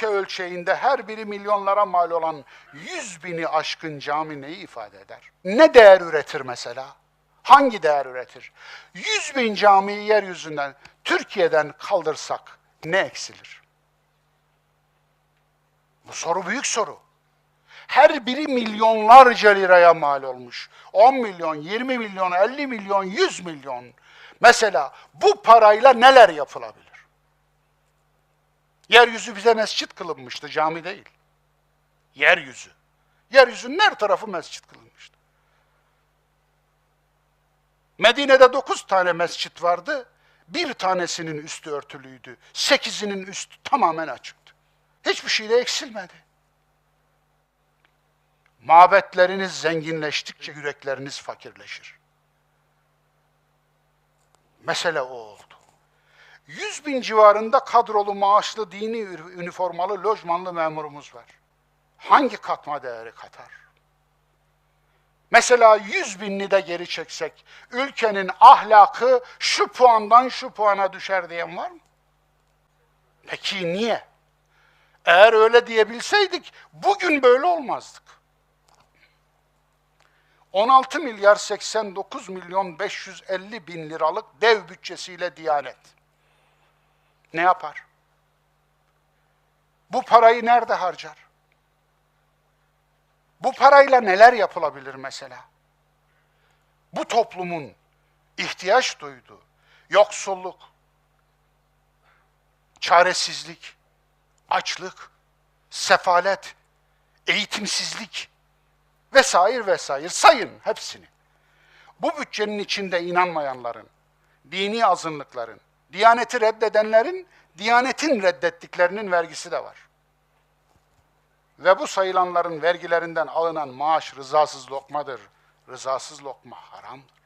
ülke ölçeğinde her biri milyonlara mal olan yüz bini aşkın cami neyi ifade eder? Ne değer üretir mesela? Hangi değer üretir? Yüz bin camiyi yeryüzünden, Türkiye'den kaldırsak ne eksilir? Bu soru büyük soru. Her biri milyonlarca liraya mal olmuş. 10 milyon, 20 milyon, 50 milyon, 100 milyon. Mesela bu parayla neler yapılabilir? Yeryüzü bize mescit kılınmıştı, cami değil. Yeryüzü. Yeryüzünün her tarafı mescit kılınmıştı. Medine'de dokuz tane mescit vardı. Bir tanesinin üstü örtülüydü. Sekizinin üstü tamamen açıktı. Hiçbir şey de eksilmedi. Mabetleriniz zenginleştikçe yürekleriniz fakirleşir. Mesele o oldu. 100 bin civarında kadrolu maaşlı dini üniformalı lojmanlı memurumuz var. Hangi katma değeri katar? Mesela 100 binli de geri çeksek, ülkenin ahlakı şu puandan şu puana düşer diyen var mı? Peki niye? Eğer öyle diyebilseydik, bugün böyle olmazdık. 16 milyar 89 milyon 550 bin liralık dev bütçesiyle Diyanet. Ne yapar? Bu parayı nerede harcar? Bu parayla neler yapılabilir mesela? Bu toplumun ihtiyaç duyduğu yoksulluk, çaresizlik, açlık, sefalet, eğitimsizlik vesaire vesaire sayın hepsini. Bu bütçenin içinde inanmayanların, dini azınlıkların, diyaneti reddedenlerin, diyanetin reddettiklerinin vergisi de var. Ve bu sayılanların vergilerinden alınan maaş rızasız lokmadır. Rızasız lokma haramdır.